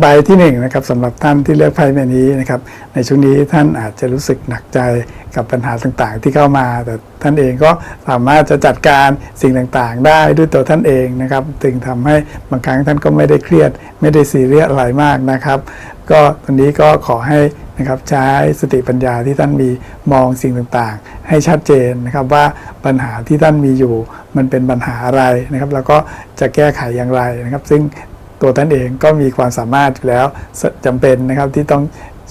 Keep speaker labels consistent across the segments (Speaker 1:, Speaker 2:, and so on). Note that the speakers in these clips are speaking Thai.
Speaker 1: ใบที่หนึ่งนะครับสำหรับท่านที่เลือกไพ่ใบนี้นะครับในช่วงนี้ท่านอาจจะรู้สึกหนักใจกับปัญหาต่างๆ ที่เข้ามา แต่ท่านเองก็สามารถจะจัดการสิ่งต่างๆ ได้ด้วยตัวท่านเองนะครับถึงทำให้บางครั้งท่านก็ไม่ได้เครียด ไม่ได้ซีเรียสอะไรมากนะครับ ก็ตอนนี้ก็ขอให้นะครับใช้สติปัญญาที่ท่านมีมองสิ่งต่างๆ ให้ชัดเจนนะครับว่าปัญหาที่ท่านมีอยู่มันเป็นปัญหาอะไรนะครับ แล้วก็จะแก้ไขอย่างไรนะครับ ซึ่ง ตัวท่านเองก็มีความสามารถอยู่แล้วจำเป็นนะครับที่ต้อง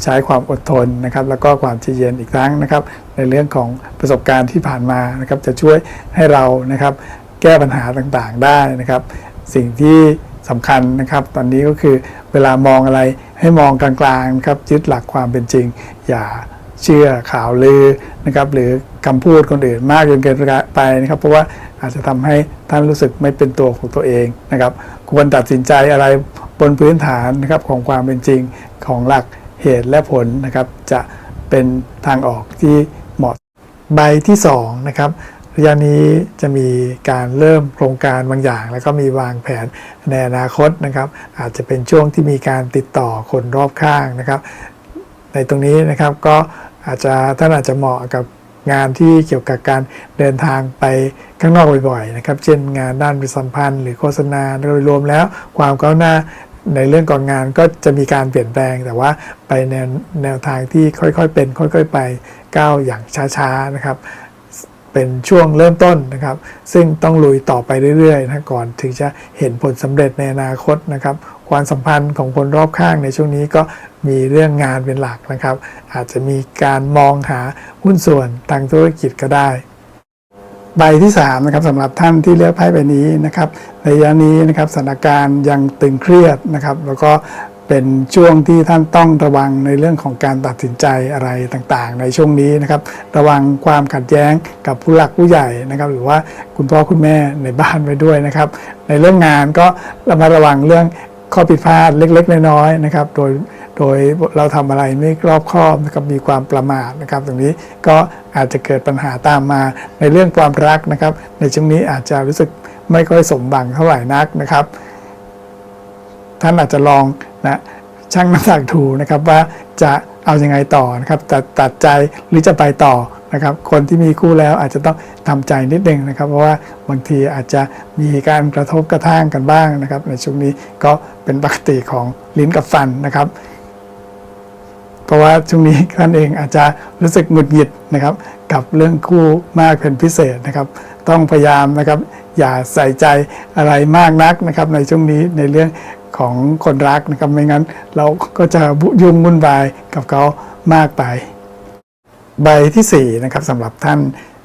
Speaker 1: ใช้ความอดทนนะครับ แล้วก็ความใจเย็นอีกครั้งนะครับ ในเรื่องของประสบการณ์ที่ผ่านมานะครับจะช่วยให้เรานะครับ แก้ปัญหาต่างๆได้นะครับ สิ่งที่สำคัญนะครับ ตอนนี้ก็คือเวลามองอะไรให้มองกลางๆนะครับยึดหลักความเป็นจริง อย่าเชื่อข่าวลือนะครับ หรือคำพูดคนอื่นมากจนเกินไปนะครับ เพราะว่า อาจจะทำให้ท่านรู้สึกไม่เป็นตัวของตัวเองนะครับ ควรตัดสินใจอะไรบนพื้นฐานนะครับของความเป็นจริงของหลักเหตุและผลนะครับ จะเป็นทางออกที่เหมาะใบที่2นะครับระยะนี้จะมีการเริ่มโครงการบางอย่าง แล้วก็มีวางแผนในอนาคตนะครับ อาจจะเป็นช่วงที่มีการติดต่อคนรอบข้างนะครับ ในตรงนี้นะครับก็อาจจะท่านอาจจะเหมาะกับ งานที่เกี่ยวกับการเดินทางไปข้างนอกบ่อยๆนะครับ เช่นงานด้านประชาสัมพันธ์ หรือโฆษณาโดยรวมแล้ว ความก้าวหน้าในเรื่องของงานก็จะมีการเปลี่ยนแปลงแต่ว่าไปแนวแนวทางที่ค่อยๆเป็น ค่อยๆ ไปก้าวอย่างช้าๆนะครับเป็นช่วงเริ่มต้นนะครับ ซึ่งต้องลุยต่อไปเรื่อยๆนะก่อนถึงจะเห็นผลสำเร็จในอนาคตนะครับ ความสัมพันธ์ของคนรอบข้างในช่วงนี้ก็มีเรื่องงานเป็นหลักนะครับ อาจจะมีการมองหาหุ้นส่วนทางธุรกิจก็ได้ ใบที่3นะครับสำหรับท่านที่เลือกไพ่ใบนี้นะครับในระยะนี้นะครับสถานการณ์ยังตึงเครียดนะครับ แล้วก็เป็นช่วงที่ท่านต้องระวังในเรื่องของการตัดสินใจอะไรต่างๆ ในช่วงนี้นะครับ ระวังความขัดแย้งกับผู้หลักผู้ใหญ่นะครับ หรือว่าคุณพ่อคุณแม่ในบ้านไว้ด้วยนะครับ ในเรื่องงานก็ระมัดระวังเรื่อง ข้อผิดพลาดเล็กๆ น้อยๆนะครับ โดยโดยเราทำอะไรไม่รอบคอบนะครับมีความประมาทนะครับ ตรงนี้ก็อาจจะเกิดปัญหาตามมาในเรื่องความรักนะครับ ในช่วงนี้อาจจะรู้สึกไม่ค่อยสมบังเท่าไหร่นักนะครับ ท่านอาจจะลองนะช่างน้ำหนักถูนะครับว่าจะ เอาอยัางไงต่อนะครับจะตัดใจหรือจะไปต่อนะครับ คนที่มีคู่แล้วอาจจะต้องทำใจนิดนึงนะครับ เพราะว่าบางทีอาจจะมีการกระทบกระทั่งกันบ้างนะครับ ในช่วงนี้ก็เป็นปกติของลิ้นกับฟันนะครับเพราะว่าช่วงนี้ท่านเองอาจจะรู้สึกหงุดหงิดนะครับ กับเรื่องคู่มากเป็นพิเศษนะครับ ต้องพยายามนะครับ อย่าใส่ใจอะไรมากนักนะครับ ในช่วงนี้ในเรื่อง ของคนรักนะครับไม่งั้นเราก็จะยุ่งวุ่นวายกับเขามากไป ใบที่4นะครับสำหรับท่าน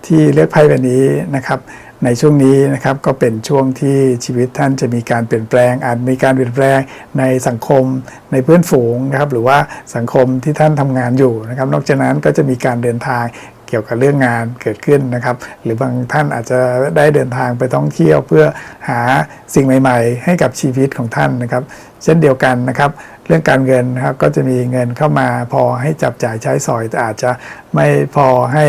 Speaker 1: ที่เลือกไพ่ใบนี้นะครับ ในช่วงนี้นะครับก็เป็นช่วงที่ชีวิตท่านจะมีการเปลี่ยนแปลง อาจมีการเปลี่ยนแปลงในสังคมในเพื่อนฝูงนะครับ หรือว่าสังคมที่ท่านทำงานอยู่นะครับ นอกจากนั้นก็จะมีการเดินทาง กี่ยวกับเรื่องงานเกิดขึ้นนะครับ หรือบางท่านอาจจะได้เดินทางไปท่องเที่ยวเพื่อหาสิ่งใหม่ ๆ ให้กับชีวิตของท่านนะครับ เช่นเดียวกันนะครับ เรื่องการเงินนะครับก็จะมีเงินเข้ามาพอให้จับจ่ายใช้สอยแต่อาจจะไม่พอให้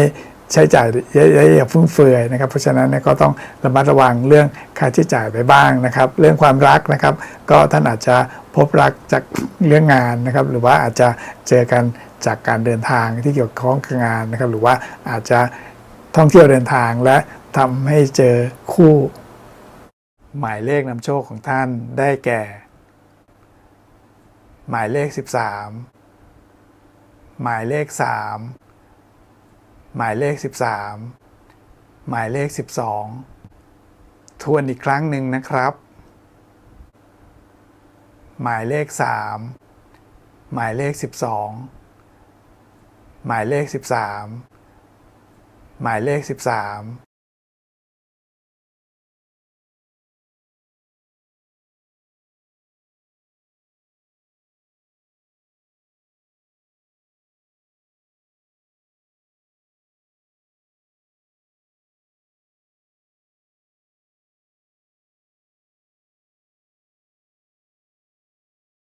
Speaker 1: ใช้จ่ายเยอะๆฟุ่มเฟือยนะครับ เพราะฉะนั้นเนี่ยก็ต้องระมัดระวังเรื่องค่าใช้จ่ายไปบ้างนะครับ เรื่องความรักนะครับ ก็ท่านอาจจะพบรักจากเรื่องงานนะครับ หรือว่าอาจจะเจอกันจากการเดินทางที่เกี่ยวข้องกับงานนะครับ หรือว่าอาจจะท่องเที่ยวเดินทางและทำให้เจอคู่ หมายเลขนำโชคของท่านได้แก่ หมายเลข 13 หมายเลข 3 หมายเลข 13 หมายเลข 12 ทวนอีกครั้งหนึ่งนะครับ หมายเลข 3 หมายเลข 12 หมายเลข 13 หมายเลข 13